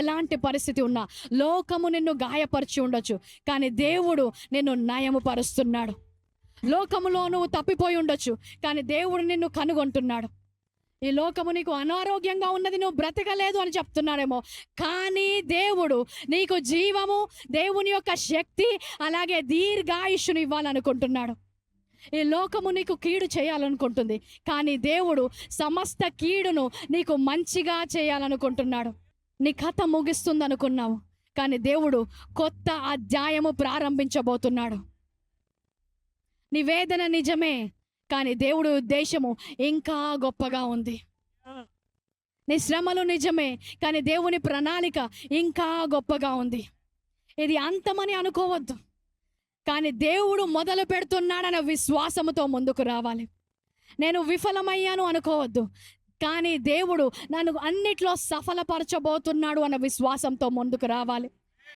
ఎలాంటి పరిస్థితి ఉన్నా లోకము నిన్ను గాయపరిచి ఉండొచ్చు కానీ దేవుడు నిన్ను నయము పరుస్తున్నాడు లోకములో నువ్వు తప్పిపోయి ఉండొచ్చు కానీ దేవుడు నిన్ను కనుగొంటున్నాడు. ఈ లోకము నీకు అనారోగ్యంగా ఉన్నది నువ్వు బ్రతకలేదు అని చెప్తున్నాడేమో కానీ దేవుడు నీకు జీవము దేవుని యొక్క శక్తి అలాగే దీర్ఘాయుష్ను ఇవ్వాలనుకుంటున్నాడు. ఈ లోకము నీకు కీడు చేయాలనుకుంటుంది కానీ దేవుడు సమస్త కీడును నీకు మంచిగా చేయాలనుకుంటున్నాడు. నీ కథ ముగిస్తుంది అనుకున్నావు కానీ దేవుడు కొత్త అధ్యాయము ప్రారంభించబోతున్నాడు. నీ వేదన నిజమే కానీ దేవుడు ఉద్దేశము ఇంకా గొప్పగా ఉంది. నీ శ్రమలు నిజమే కానీ దేవుని ప్రణాళిక ఇంకా గొప్పగా ఉంది. ఇది అంతమని అనుకోవద్దు కానీ దేవుడు మొదలు పెడుతున్నాడన్న విశ్వాసముతో ముందుకు రావాలి. నేను విఫలమయ్యాను అనుకోవద్దు కానీ దేవుడు నన్ను అన్నిట్లో సఫలపరచబోతున్నాడు అన్న విశ్వాసంతో ముందుకు రావాలి.